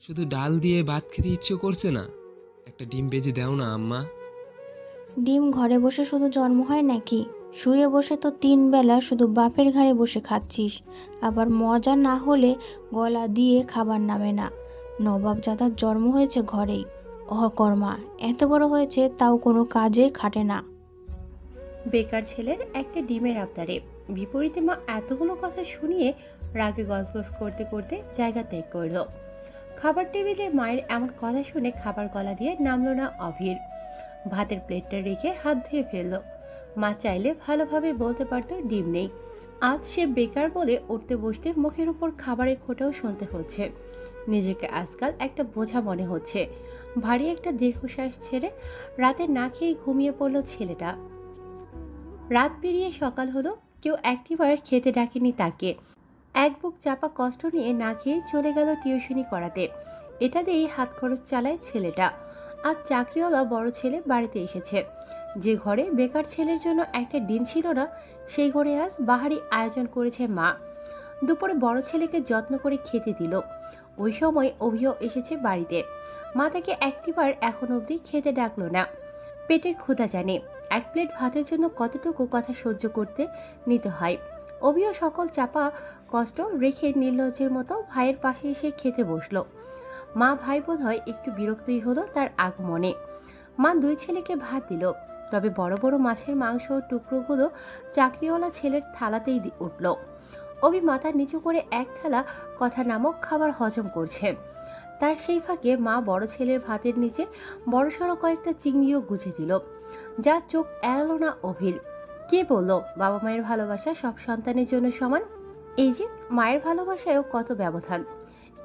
শুধু ডাল দিয়ে ভাত খেতে ইচ্ছে করছে না। একটা ডিম বেজে দাও না আম্মা। ডিম ঘরে বসে শুধু জন্ম হয় নাকি? শুয়ে বসে তো তিন বেলা শুধু বাপের ঘাড়ে বসে খাচ্ছিস। আবার মজা না হলে গলা দিয়ে খাবার নামে না। নবাব নবাবজাদার জন্ম হয়েছে ঘরেই। অকর্মা এত বড় হয়েছে তাও কোনো কাজে খাটে না। বেকার ছেলের একটা ডিমের আবদারে। বিপরীতে মা এতগুলো কথা শুনিয়ে রাগে গজগজ করতে করতে জায়গা ত্যাগ করল। খাবার টেবিলে মায়ের এমন কথা শুনে খাবার গলা দিয়ে নামলো না অভির। ভাতের প্লেটটা রেখে হাত ধুয়ে ফেলল। মা চাইলে ভালোভাবে বলতে পারতো ডিম নেই। আজ সে বেকার বলে উঠতে বসতে মুখের উপর খাবারের খোটাও শুনতে হচ্ছে। নিজেকে আজকাল একটা বোঝা মনে হচ্ছে। ভারী একটা দীর্ঘশ্বাস ছেড়ে রাতে না খেয়ে ঘুমিয়ে পড়ল ছেলেটা। রাত পেরিয়ে সকাল হলো, কেউ একটিবার খেতে ডাকেনি তাকে। এক বুক চাপা কষ্ট নিয়ে না খেয়ে চলে গেল টিউশনি করাতে। এটা দিয়েই হাত খরচ চালায় ছেলেটা। আজ চাকরিওয়ালা বড় ছেলে বাড়িতে এসেছে। যে ঘরে বেকার ছেলের জন্য একটা ডিম ছিল না, সেই ঘরে আজ বাহারি আয়োজন করেছে মা। দুপুরে বড় ছেলেকে যত্ন করে খেতে দিল। ওই সময় অভিও এসেছে বাড়িতে। মা তাকে একটিবার এখন অবধি খেতে ডাকলো না। পেটের ক্ষুধা জানে। এক প্লেট ভাতের জন্য কতটুকু কথা সহ্য করতে নিতে হয়? অভিও সকল চাপা কষ্ট রেখে নির্লজ্জের মতো ভাইয়ের পাশে এসে খেতে বসল। মা ভাই বোধ হয় একটু বিরক্তই হলো তার আগমনে। মা দুই ছেলেকে ভাত দিল, তবে বড় বড় মাছের মাংস টুকরোগুলো চাকরিওয়ালা ছেলের থালাতেই উঠল। অভি মাথা নিচু করে এক থালা কথা নামক খাবার হজম করছে। তার সেই ফাঁকে মা বড় ছেলের ভাতের নিচে বড়সড় কয়েকটা চিংড়িও গুজে দিল, যা চোখ এড়ালো না অভির। কে বলল, বাবা মায়ের ভালোবাসা সব সন্তানের জন্য সমান? এই যে, মায়ের ভালোবাসায়ও কত ব্যবধান।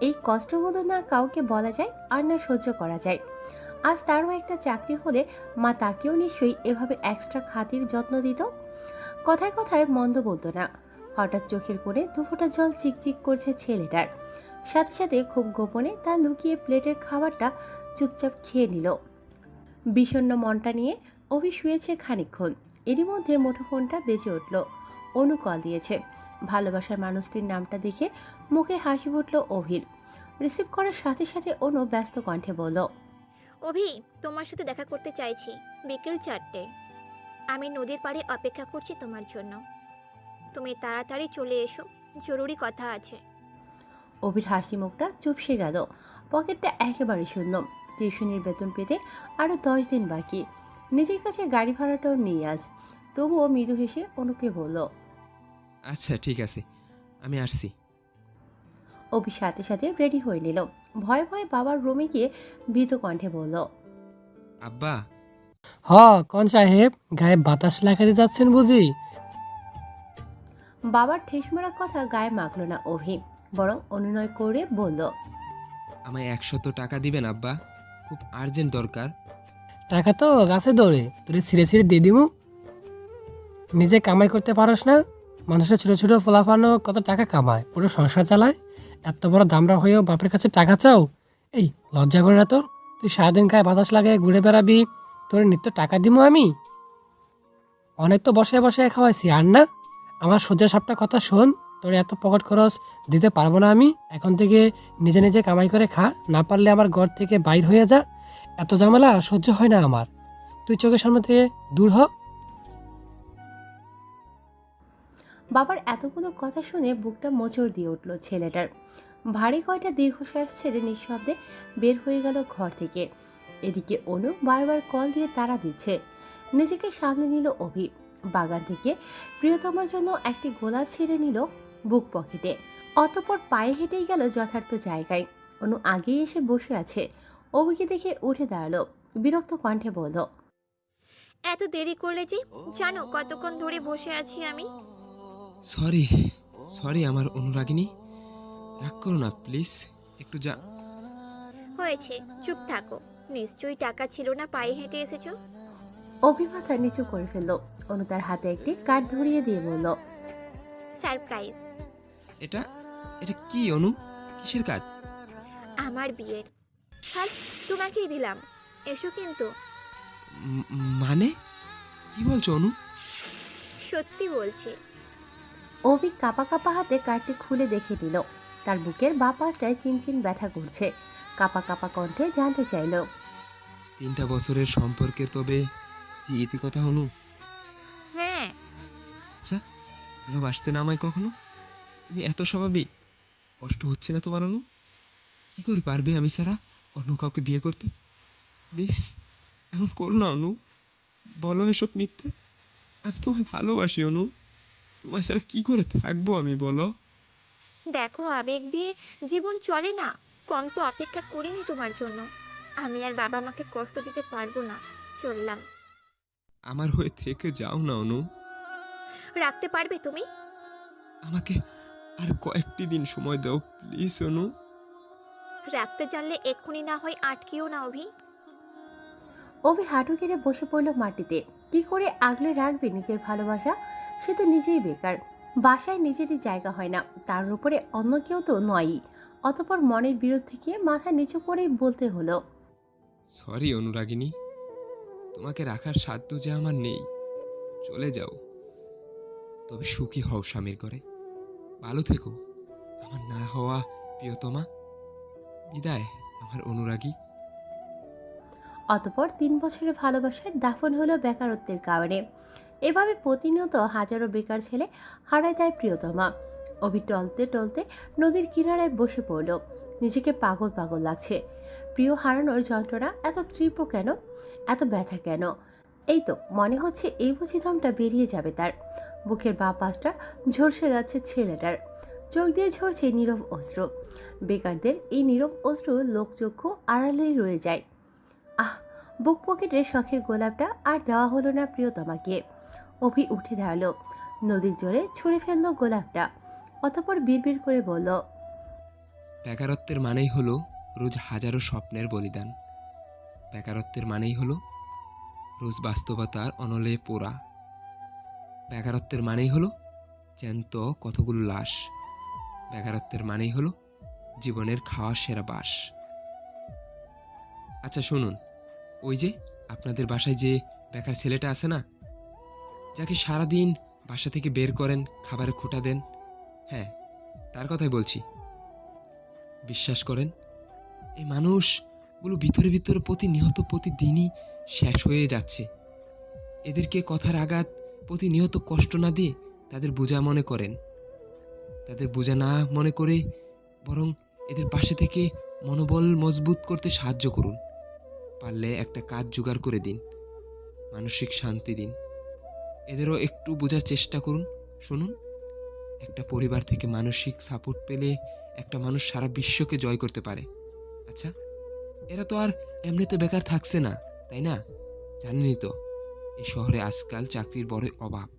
এই কষ্টগুলো না কাউকে বলা যায় আর না সহ্য করা যায়। আজ তারও একটা চাকরি হলে মা তাকেও নিশ্চয়ই এভাবে এক্সট্রা খাতির যত্ন দিত? কথায় কথায় মন্দ বলতো না। হঠাৎ চোখের কোণে দুফোঁটা জল চিকচিক করছে ছেলেটার। সাথে সাথে খুব গোপনে তা লুকিয়ে প্লেটের খাবারটা চুপচাপ খেয়ে নিল। বিষণ্ণ মনটা নিয়ে অভি শুয়েছে খানিকক্ষণ। এরই মধ্যে মুঠোফোনটা বেজে উঠল। অনু কল দিয়েছে। ভালোবাসার মানুষটির নামটা দেখে মুখে হাসি ফুটল অভির। রিসিভ করার সাথে সাথে অনু ব্যস্ত কণ্ঠে বলল অভি তোমার সাথে দেখা করতে চাইছি। বিকেল চারটে। আমি নদীর পাড়ে অপেক্ষা করছি তোমার জন্য। তুমি তাড়াতাড়ি চলে এসো। জরুরি কথা আছে। অভির হাসি মুখটা চুপসে গেল। পকেটটা একেবারে শূন্য। টিউশনির বেতন পেতে আরও দশ দিন বাকি। নিজের কাছে গাড়ি ভাড়াটাও নিয়ে আস তবুও মৃদু হেসে অনুকে বলল আচ্ছা ঠিক আছে আমি আসছি। অভি সাথে সাথে রেডি হয়ে নিল। ভয়ে ভয়ে বাবার রুমে গিয়ে ভীত কণ্ঠে বলল আব্বা। হ কোন সাহেব গায়ে বাতাস লাগাতে যাচ্ছেন বুঝি? বাবার ঠেস মারা কথা গায়ে মাখলো না অভি বরং অনুনয় করে বলল আমায় একশত টাকা দিবেন আব্বা খুব আর্জেন্ট দরকার। টাকা তো গাছে দৌড়ে তোরে ছিঁড়ে ছিঁড়ে দিয়ে দিমু। নিজে কামাই করতে পারস না, মানুষের ছোট ছোট ফলাফানো কত টাকা কামায়, পুরো সংসার চালায়। এত বড় দামরা হয়েও বাপের কাছে টাকা চাও? এই, লজ্জা করে না তোর? তুই সারাদিন খায় বাতাস লাগে, ঘুরে বেড়াবি, তোর নিত্য টাকা দিমু আমি? অনেক তো বসে বসে খাওয়াইছি, আর না? আমার সোজা সাপটা কথা শোন, তোর এত পকেট খরচ দিতে পারব না আমি। এখন থেকে নিজে নিজে কামাই করে খা, না পারলে আমার ঘর থেকে বাইর হয়ে যা। এত ঝামেলা সহ্য হয় না আমার। তুই চোখের সামনে থেকে দূর হ। বাবার এতগুলো কথা শুনে বুকটা মোচড় দিয়ে উঠল ছেলেটার। ভারী কয়টা দীর্ঘশ্বাস ছেড়ে নিঃশব্দে বের হয়ে গেল ঘর থেকে। এদিকে অনু বারবার কল দিয়ে তাড়া দিচ্ছে। নিজেকে সামলে নিল অভি। বাগান থেকে প্রিয়তমার জন্য একটি গোলাপ ছেড়ে নিল বুক পকেটে। অতপর পায়ে হেঁটেই গেল যথার্থ জায়গায়। অনু আগেই এসে বসে আছে। অভিকে দেখে উঠে দাঁড়াল। বিরক্ত কণ্ঠে বলল এত দেরি করলে যে জানো কতক্ষণ ধরে বসে আছি আমি। সরি সরি আমার অনুরাগিনী। রাগ করো না প্লিজ একটু যা। হয়েছে চুপ থাকো। নিশ্চয়ই টাকা ছিল না পায়ে হেঁটে এসেছ। অভি মাথা নিচু করে ফেলল। অনু তার হাতে একটি কার্ড ধরিয়ে দিয়ে বলল সারপ্রাইজ। এটা এটা কি অনু? কিসের কাজ আমার বিয়ের ফার্স্ট তোমাকেই দিলাম। এসো কিন্তু। মানে? কি বলছো অনু? সত্যি বলছি। অভি কাপা কাপা হাতে কার্ডটি খুলে দেখে দিল তার বুকের বা পাশটায় চিনচিন ব্যথা করছে। কাপা কাপা কণ্ঠে জানতে চাইল। তিনটা বছরের সম্পর্কের তবে ইতি কথা হনু হ্যাঁ। আচ্ছা ভালোবাসতে না আমায় কখনো? তুমি এত স্বাভাবিক? কষ্ট হচ্ছে না তোমার অনু? কি করে পারবে আমি ছাড়া? অন্য কাউকে বিয়ে করতে? প্লিজ এমন করো না অনু। বলো এসব মিথ্যে। আমি তোমায় ভালোবাসি অনু। তোমার ছাড়া কি করে থাকব আমি বলো? দেখো আবেগ দিয়ে জীবন চলে না। কম তো অপেক্ষা করিনি তোমার জন্য। আমি আর বাবা মাকে কষ্ট দিতে পারব না। চললাম। আমার হয়ে থেকে যাও না অনু। রাখতে পারবে তুমি? আমাকে আর কয়েকটি দিন সময় দাও প্লিজ অনু। রাখতে জানলে এক্ষুনি না হয় আটকেও না অভি। অভি হাঁটু গেড়ে বসে পড়ল মাটিতে। কি করে আগলে রাখবে নিজের ভালোবাসা? সে তো নিজেই বেকার। বাসায় নিজেরই জায়গা হয় না। তার উপরে অন্য কেউ তো নয়ই। অতপর মনের বিরুদ্ধে গিয়ে মাথা নিচু করেই বলতে হলো সরি অনুরাগিনী। তোমাকে রাখার সাধ্য যে আমার নেই। চলে যাও। তবে সুখী হও স্বামীর ঘরে। ভালো থেকো। আমার না হওয়া প্রিয়তমা। বিদায়, আমার অনুরাগী। অতপর তিন বছরের ভালোবাসার দাফন হলো বেকারত্বের কারণে। এভাবে প্রতিনিয়ত হাজারো বেকার ছেলে হারায় দেয় প্রিয়তমা। অভি টলতে টলতে নদীর কিনারায় বসে পড়ল। নিজেকে পাগল পাগল লাগছে। প্রিয় হারানোর যন্ত্রণা এত তীব্র কেন? এত ব্যথা কেন? এই তো, মনে হচ্ছে এই বুঝি দমটা বেরিয়ে যাবে তার। বুকের বা পাশটা ঝলসে যাচ্ছে ছেলেটার। চোখ দিয়ে ঝরছে নীরব অস্ত্র। বেকারদের এই নীরব অস্ত্র লোকচক্ষু আড়ালেই রয়ে যায়। আহ, বুক পকেটের শখের গোলাপটা আর দেওয়া হলো না প্রিয়তমাকে। অভি উঠে দাঁড়াল। নদীর জোরে ছুঁড়ে ফেলল গোলাপটা। অতপর বিড়বিড় করে বলল, বেকারত্বের মানেই হলো রোজ হাজারো স্বপ্নের বলিদান। বেকারত্বের মানেই হলো রোজ বাস্তবতার অনলে পোড়া। বেকারত্বের মানেই হলো জ্যান্ত কতগুলো লাশ। বেকারত্বের মানেই হলো জীবনের খাওয়া সেরা বাস। আচ্ছা শুনুন, ওই যে আপনাদের বাসায় যে বেকার ছেলেটা আছে না, যাকে সারাদিন বাসা থেকে বের করেন খাবারে খোটা দেন হ্যাঁ তার কথাই বলছি। বিশ্বাস করেন, এই মানুষগুলো ভিতরে ভিতরে প্রতিনিয়ত প্রতিদিনই শেষ হয়ে যাচ্ছে। এদেরকে কথার আঘাত প্রতিনিয়ত কষ্ট না দিয়ে তাদের বোঝা মনে করেন। তাদের বোঝা না মনে করে বরং এদের পাশে থেকে মনোবল মজবুত করতে সাহায্য করুন। পারলে একটা কাজ জোগাড় করে দিন। মানসিক শান্তি দিন। এদেরও একটু বোঝার চেষ্টা করুন। শুনুন। একটা পরিবার থেকে মানসিক সাপোর্ট পেলে একটা মানুষ সারা বিশ্বকে জয় করতে পারে। আচ্ছা এরা তো আর এমনিতে বেকার থাকছে না, তাই না? জানেনই তো, এই শহরে আজকাল চাকরির বড় অভাব।